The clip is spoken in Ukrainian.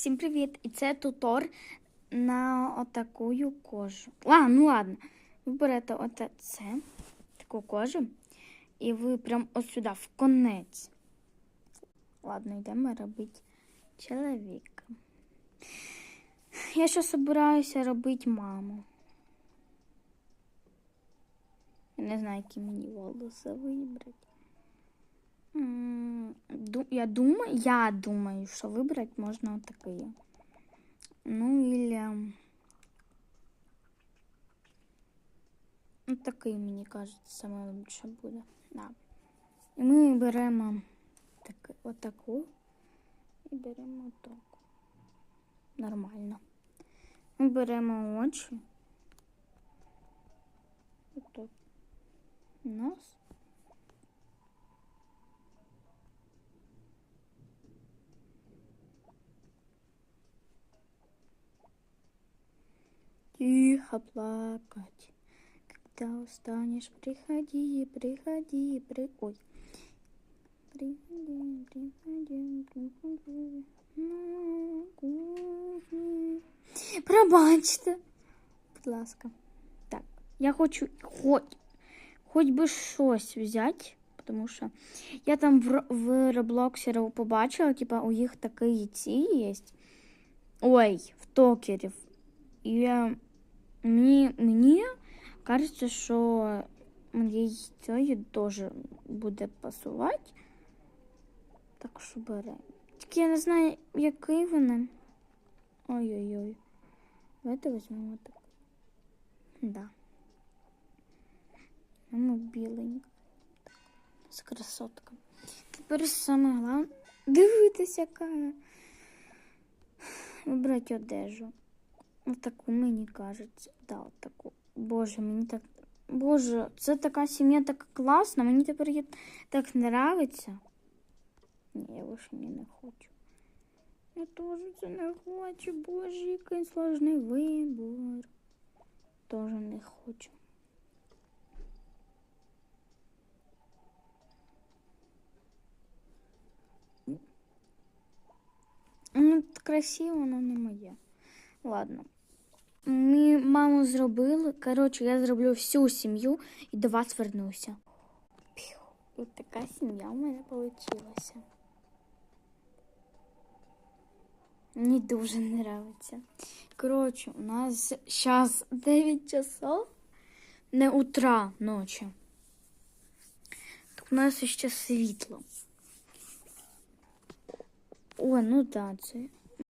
Всім привіт! І це тутор на отаку кожу. А, ну ладно. Ви берете оце це, таку кожу, і ви прям ось сюди, в конець. Ладно, йдемо робити чоловіка. Я ще збираюся робити маму. Я не знаю, які мені волоси вибрати. Я думаю, я думаю, що вибрати можна отакі. Ну, или... Ну, такий, мені кажеться, саме лучше буде. Да. І ми беремо так, отаку і беремо отаку. Нормально. Ми беремо очі. Отак. Нос. Тихо плакать. Когда устанешь, приходи, приходи, приходи. Приходи, приходи, приходи. на кухню. Пробачте. Будь ласка. Так, я хочу хоч, хоч би щось взяти, тому що я там в, в Роблоксері побачила, типа у їх такі ці є. Ой, в токерів. І я, мені, мені кажеться, що моєї цієї теж буде пасувати. Так що беремо. Тільки я не знаю, який вони. Ой-ой-ой. Давайте візьмемо так. Да. Біленьку. Так, з красотка. Тепер саме головне дивитися, яка. Вибрати одежу. Отаку мені кажеться. Да, отаку. Боже, мені так. Боже, це така сім'я така класна, мені тепер їй так нравиться. Ні, я більше не, не хочу. Я теж це не хочу. Боже, який сложний вибор. Теж не хочу. Ну, красиво, але не моє. Ладно. Ми маму зробили. Коротше, я зроблю всю сім'ю і до вас вернуся. Ось така сім'я у мене вийшла. Мені дуже нравиться. Коротше, у нас зараз 9 часов, не утра ночі. Так у нас ще світло. О, ну да, це